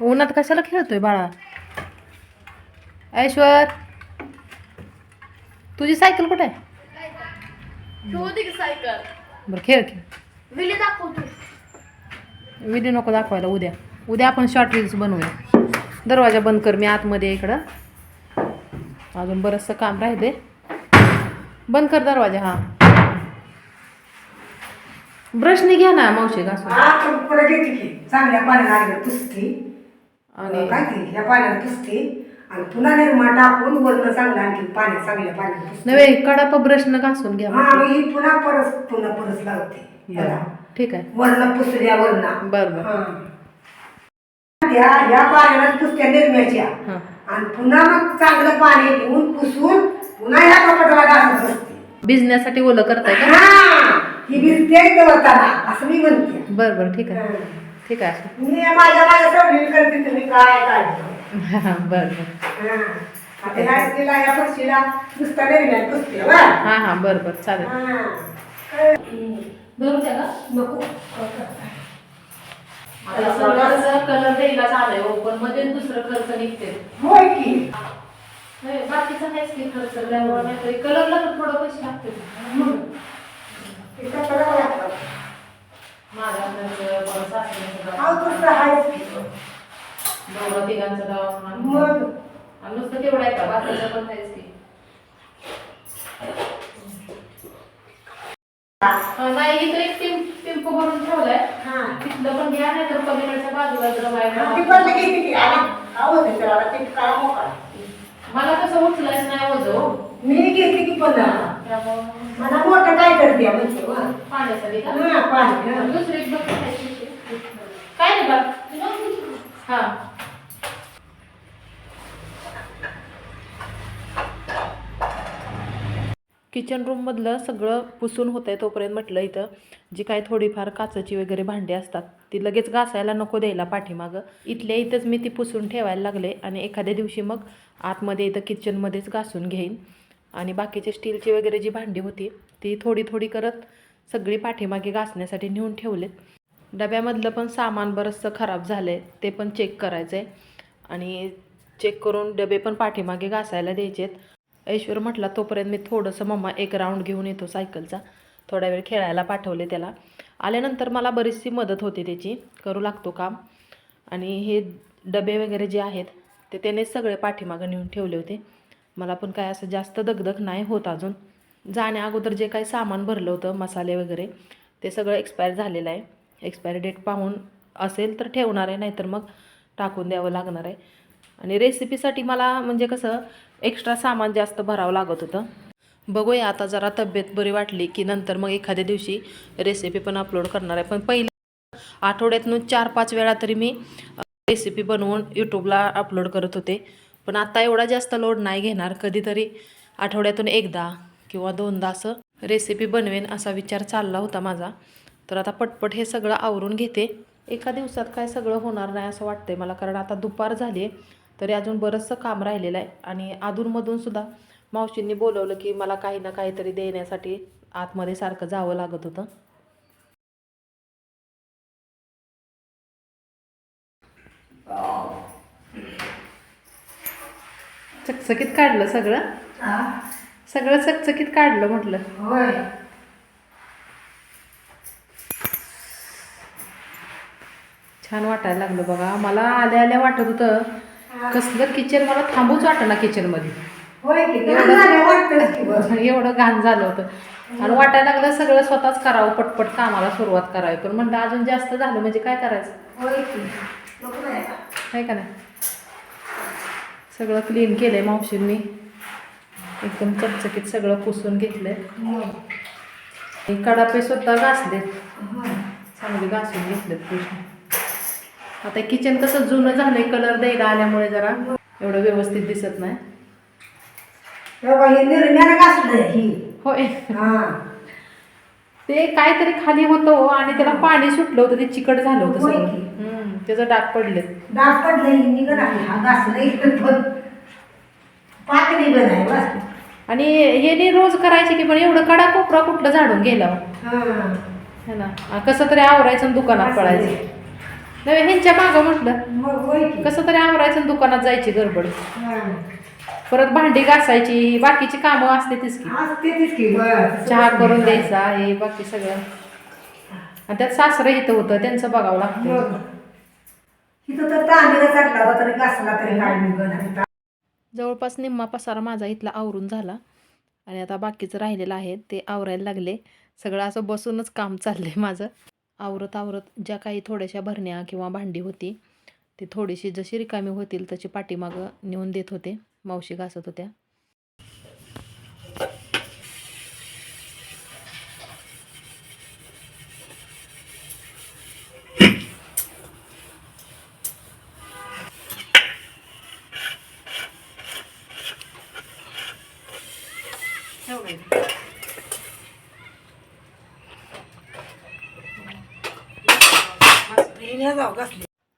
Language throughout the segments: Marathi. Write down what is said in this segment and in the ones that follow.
उन्हात कशाला खेळतोय बाळा? ऐश्वर तुझी सायकल कुठे? आहे सायकल. बरं खेळ खेळ. विली दाखवतो व्हिडिओ नको दाखवायला उद्या. उद्या आपण शॉर्ट रील्स बनवूया. दरवाजा बंद कर मी आतमध्ये आहे इकडं. अजून बरंचसं काम राहिले बंद कर दरवाजा हा. ब्रशने घ्या ना मावशी घासून. की चांगल्या पाण्याला आली पुसते. आणि काय की ह्या पाण्याला पुसते. आणि पुन्हा निर्मा टाकून वरण चांगलं आणखी पाणी चांगल्या पाण्याला पुसते. नव्हे कडापा ब्रशनं घासून घ्या हा मग ही पुन्हा परस पुन्हा परस लावते. बरं ठीक आहे. वरण पुसल्या वरणा बरं बरं त्या या पाण्याला पुसत्या निर्म्याच्या. हां. आणि पुन्हा मग चांगलं पाणी घेऊन पुसून पुन्हा ह्या कपाटाला घालत बसते. भिजण्यासाठी ओलं करताय का? हा ही भिजते देवताना असं मी म्हणते. बरं बरं ठीक आहे. हा. ठीक आहे. मी माझ्या माझ्या सवयी करते तुम्ही काय काढतो बरं बरं. आता ह्या स्त्रीला या पक्षीला नुसता निर्म्यात पुसते बरं. हां हां बरं बरं चालेल. हा. नको. कलर द्यायला झालंय पण मध्ये दुसरं खर्च निघते होय की. नाही बाकीचा नाहीच की खर्च त्यामुळे नाहीतरी. कलरला तर थोडं पैसे लागते ते कपडा लागतात. दोघं तिघांचा दवाखाना मग आणि नुसतं तेवढं आहे का? बाकीचं पण नाहीच की अं, नाही एक भरून ठेवलाय. हा. तिथलं पण घ्या नाही तर बाजूला जर. मला कसं उचलायचं नाही वजो मी घेते की पण मला करते म्हणते वा. पाण्यासाठी का हा, पाणी, हा. दुसरी एक बघ खायची. काय नाही बघ हा किचन रूममधलं सगळं पुसून होतं आहे तोपर्यंत म्हटलं इथं जी काय थोडीफार काचेची वगैरे भांडी असतात ती लगेच घासायला नको द्यायला पाठीमागं इथल्या इथंच मी ती पुसून ठेवायला लागले आणि एखाद्या दिवशी मग आतमध्ये इथं किचनमध्येच घासून घेईन आणि बाकीचे स्टीलची वगैरे जी भांडी होती ती थोडी थोडी करत सगळी पाठीमागे घासण्यासाठी नेऊन ठेवलेत. डब्यामधलं पण सामान बरंचसं खराब झालं आहे ते पण चेक करायचं आहे आणि चेक करून डबे पण पाठीमागे घासायला द्यायचेत. ऐश्वर म्हटला तोपर्यंत मी थोडंसं मम्मा एक राऊंड घेऊन येतो सायकलचा. थोडा वेळ खेळायला पाठवले त्याला. आल्यानंतर मला बरीचशी मदत होते त्याची. करू लागतो काम. आणि हे डबे वगैरे जे आहेत ते त्याने सगळे पाठीमागं नेऊन ठेवले होते. मला पण काय असं जास्त दगदग नाही होत अजून. जाण्या अगोदर जे काही सामान भरलं होतं मसाले वगैरे ते सगळं एक्सपायर झालेलं आहे. एक्सपायरी डेट पाहून असेल तर ठेवणार आहे नाहीतर मग टाकून द्यावं लागणार आहे. आणि रेसिपीसाठी मला म्हणजे कसं एक्स्ट्रा सामान जास्त भरावं लागत होतं. बघूया आता जरा तब्येत बरी वाटली की नंतर मग एखाद्या दिवशी रेसिपी पण अपलोड करणार आहे. पण पहिले आठवड्यातून चार पाच वेळा तरी मी रेसिपी बनवून यूट्यूबला अपलोड करत होते. पण आता एवढा जास्त लोड नाही घेणार. कधीतरी आठवड्यातून एकदा किंवा दोनदा असं रेसिपी बनवेन असा विचार चालला होता माझा. तर आता पटपट हे सगळं आवरून घेते. एका दिवसात काय सगळं होणार नाही असं वाटतंय मला कारण आता दुपार झाली आहे तरी अजून बरंचसं काम राहिलेलं आहे. आणि अधूनमधून सुद्धा मावशींनी बोलवलं की मला काही ना काहीतरी देण्यासाठी आतमध्ये सारखं जावं लागत होतं. चकचकीत काढलं सगळं? सगळं चकचकीत काढलं म्हटलं. होय. छान वाटायला लागलं बघा. मला आल्या आल्या वाटत होतं कसलं किचन मला थांबूच वाटेना किचनमध्ये. एवढं घाण झालं होतं. आणि वाटायला लागलं सगळं स्वतःच करावं पटपट कामाला सुरुवात करावी. पण म्हणलं अजून जास्त झालं म्हणजे काय करायचं? होय की नको नाही का? आहे का नाही? सगळं क्लीन केलंय मावशींनी. एकदम चकचकीत सगळं पुसून घेतलंय. कडापे स्वतः घासलेत. होय. चांगले घासून घेतलेत पुसून आता किचन कसं जुनं झालंय कलर द्यायला आल्यामुळे जरा एवढं व्यवस्थित दिसत नाही. होय. ते काहीतरी खाली होतं हो आणि त्याला पाणी सुटलं होतं ते चिकट झालं होतं सगळं. त्याचं डाग पडले डाग पण पातळी बनाय आणि हे नाही रोज करायचे की पण एवढं कडा कोपरा कुठलं झाडून गेला. हो. ना? कसं तरी आवरायचं दुकानात पडायचं नव्हे ह्यांच्या मागं म्हटलं. कसं तरी आवरायचं दुकानात जायची गडबड. हा. परत भांडी घासायची बाकीची कामं असते तीच की. चहा करून द्यायचा हे बाकी सगळं. आणि त्यात सासरं इथं होतं त्यांचं बघावं लागतं. इथं तर तांदूळ चाटला होता तरी घासला तरी निघणार जवळपास निम्मा पसारा माझा इथला आवरून झाला. आणि आता बाकीचं राहिलेलं आहे ते आवरायला लागले. सगळं असं बसूनच काम चाललं आहे माझं. आवरत आवरत ज्या काही थोड्याशा भरण्या किंवा भांडी होती ती थोडीशी जशी रिकामी होतील तशी पाठीमागं नेऊन देत होते. मावशी घासत होत्या.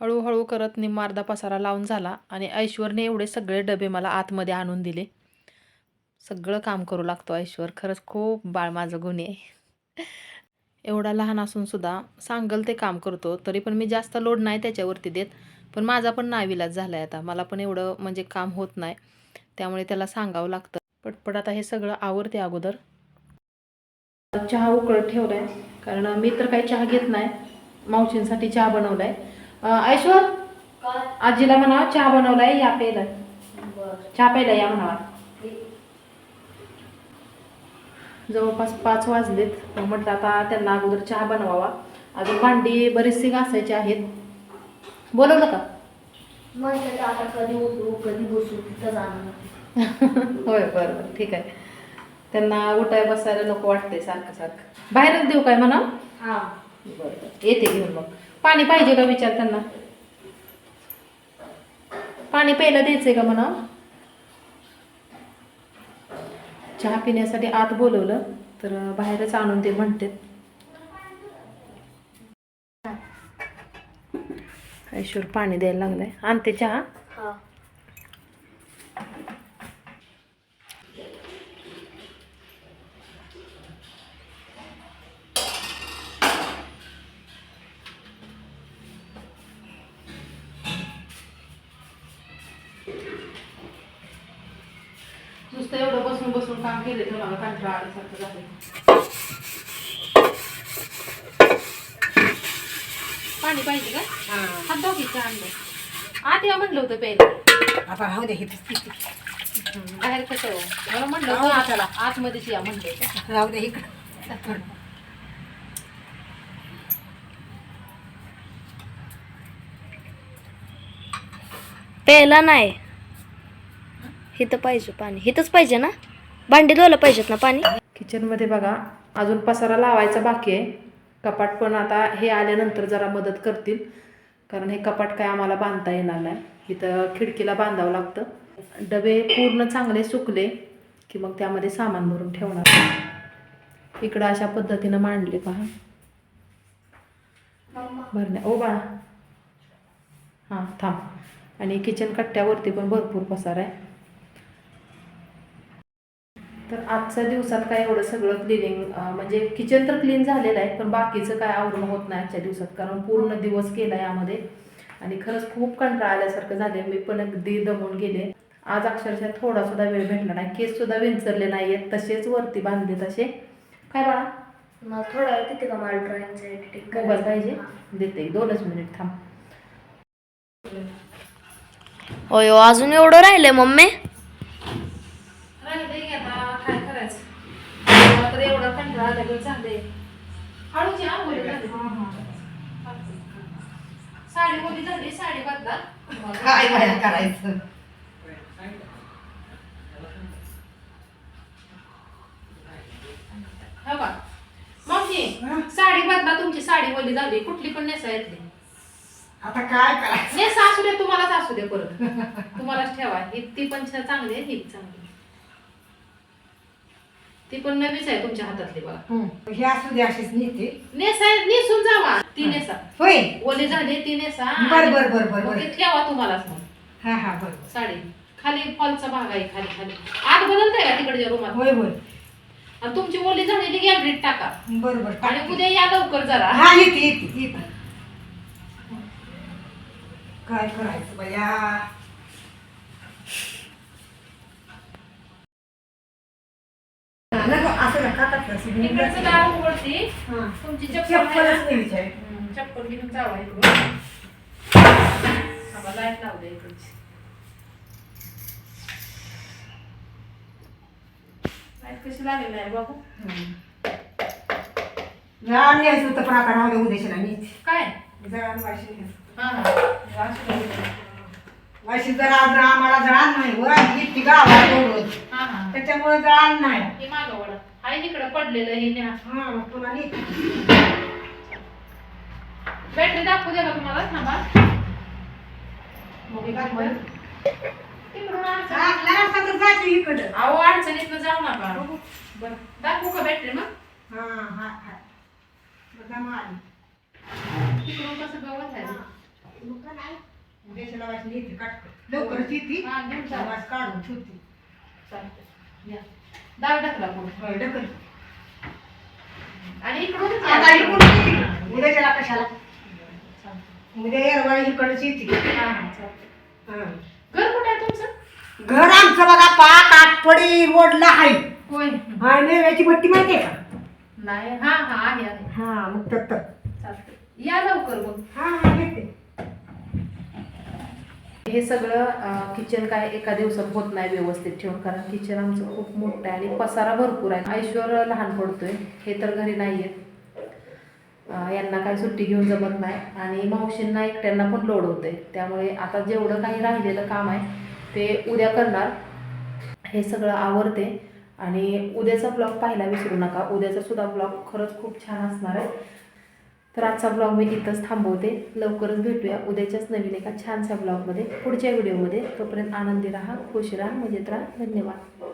हळूहळू करत निम्मा पसारा लावून झाला आणि ऐश्वरने एवढे सगळे डबे मला आतमध्ये आणून दिले. सगळं काम करू लागतो ऐश्वर. खरंच खूप बाळ माझं गुन्हे आहे. एवढा लहान असून सुद्धा सांगल ते काम करतो तरी पण मी जास्त लोड नाही त्याच्यावरती देत. पण माझा पण नाविलाज झाला आहे आता. मला पण एवढं म्हणजे काम होत नाही. त्यामुळे त्याला सांगावं लागतं. पटपट आता हे सगळं आवडते अगोदर. चहा उकळत ठेवलाय. कारण मी तर काही चहा घेत नाही. मावशींसाठी चहा बनवलाय. ऐश्वर? आजीला म्हणा चहा बनवलाय या प्यायला. बर. चहा प्यायला या म्हणावा. जवळपास पाच वाजलेत. म्हटलं आता त्यांना अगोदर चहा बनवावा. अजून भांडी बरीचशी घासायची आहेत. बोलवलं का? म्हणते तर आता कधी उठू कधी बसू तिथं जाणं होय बरं बरं. ठीक आहे. त्यांना उठाय बसायला नको वाटतंय सारखं सारखं. बाहेरच देऊ काय म्हणा? हा. बरं येते घेऊन मग. पाणी पाहिजे का विचार त्यांना? पाणी प्यायला द्यायचंय का म्हणा? चहा पिण्यासाठी आत बोलवलं तर बाहेरच आणून ते म्हणते ऐश्वर पाणी द्यायला लागलंय. आणते चहा? नुसतं एवढं बसून बसून काम केले तर मला कंटाळा आल्यासारखं झालं पाणी पाहिजे का? हात धुवा की चहा आणलं. आत या म्हणलं होतं प्यायला. आता राहू दे हे बाहेर कसं हो? मला म्हणलं होतं आताला आतमध्येच या म्हणलं होतं. राहू दे इकडं. प्यायला नाही. इथं पाहिजे पाणी. इथंच पाहिजे ना? भांडी धुवायला पाहिजेत ना पाणी? किचनमध्ये बघा अजून पसारा लावायचा बाकी आहे. कपाट पण आता हे आल्यानंतर जरा मदत करतील. कारण हे कपाट काय आम्हाला बांधता येणार नाही. इथं खिडकीला बांधावं लागतं. डबे पूर्ण चांगले सुकले की मग त्यामध्ये सामान भरून ठेवणार. इकडं अशा पद्धतीनं मांडले पहा. भरण्या ओ बाळा. हां थांब. आणि किचन कट्ट्यावरती पण भरपूर पसार आहे. तर आजच्या दिवसात काय एवढं सगळं क्लिनिंग म्हणजे किचन तर क्लीन झालेलं आहे पण बाकीचं काय आवरून होत नाही आजच्या दिवसात. कारण पूर्ण दिवस केला यामध्ये आणि खरंच खूप कंटाळा आल्यासारखं झाले मी पण अगदी दमून गेले. आज अक्षरशः थोडा सुद्धा वेळ भेटला नाही. केस सुद्धा विंचरले नाही आहेत तसेच वरती बांधले तसे. काय बाळा? मला थोडा वेळ तिथे का मला ड्रॉइंगचं एडिटिंग मोबाईल पाहिजे. देते. दोनच मिनिट थांब. होय अजून एवढं राहिलंय मम्मी राहिले की आता काय करायचं मला तर आला की झाले. हळूची आंघोळी झाली साडी मोठी झाली? साडी बदला. काय बाया करायचं? हो का मावशी साडी बदला तुमची साडी ओली झाली. कुठली पण नेसा येतली. आता काय करायचं? नेसा असू दे तुम्हालाच असू दे परत. तुम्हालाच ठेवा. ही ती पण चांगली आहे ही चांगली. ती पण नवीच आहे तुमच्या हातातली बघा. हं. हे असू दे अशीच नेते नेसा नेसून जावा. ती नेसा. होय. ओली झाली ती नेसा. बर बर बर बर ठेवा तुम्हालाच मग हा हा बर. साडी. खाली फॉलचा भाग आहे खाली खाली. आत बदलताय का तिकडच्या रूमात? होय होय. आणि तुमची ओली झालेली गॅलरीत टाका. बर बर आणि उद्या या लवकर जरा. हा येते येते येते. काय करायचं बया? नको असं नका करता इकडचं दार उघडती हां. तुमची चप्पल आहे चप्पलच ना? नाही चप्पल घेऊन जावा इकडून लाइट लावले इकडची लाइट कशी लागेल नाही बाबू जरा न्यायचं होतं पण आता राहू दे काय जरा वाशी. हा हा. वाशी जरा जरा आम्हाला जळान नाही वर गावात एवढं. हा हा. त्याच्यामुळे जळान नाही. हे मागं वळा. आहे तिकडं पडलेलं हे न्या. हा मग तुला नीट बॅटरी दाखवू द्या का तुम्हाला? थांबा. मग? तिकडून अडचण- तर जायचं इकडं. अहो जाऊ नका. बरं. दाखवू का बॅटरी मग? हा हा हा. बघा. तिकडून कसं गवत आहे? मग काटकं. लवकरच येते हा घेऊन जा. वास काढून ठेवते. या. दार ढकल. आणि इकडून आता कशाला? उद्या येरवाळी इकडच येते. हा. घर कुठे आहे तुमचं? घर आमचं बघा पाक आटपडी रोडला आहे. होय. हा नेव्याची भट्टी माहितीये का? नाही हा हा आहे आहे. हा मग तर तर. चालतंय. या लवकर मग. हा हा येते. हे सगळं किचन काय एका दिवसात होत नाही व्यवस्थित ठेवून कारण किचन आमचं खूप मोठं आहे आणि पसारा भरपूर आहे. ऐश्वर लहान पडतोय हे तर घरी नाही आहेत यांना काय सुट्टी घेऊन जमत नाही आणि मावशींना एकट्यांना पण लोड होते त्यामुळे आता जेवढं काही राहिलेलं काम आहे ते उद्या करणार. हे सगळं आवडते आणि उद्याचा ब्लॉग पाहायला विसरू नका. उद्याचा सुद्धा ब्लॉग खरंच खूप छान असणार आहे. तर आजचा ब्लॉग मी इथंच थांबवते. लवकरच भेटूया उद्याच्याच नवीन एका छानशा ब्लॉगमध्ये पुढच्या व्हिडिओमध्ये तोपर्यंत आनंदी राहा खुश राहा मजेत राहा. धन्यवाद.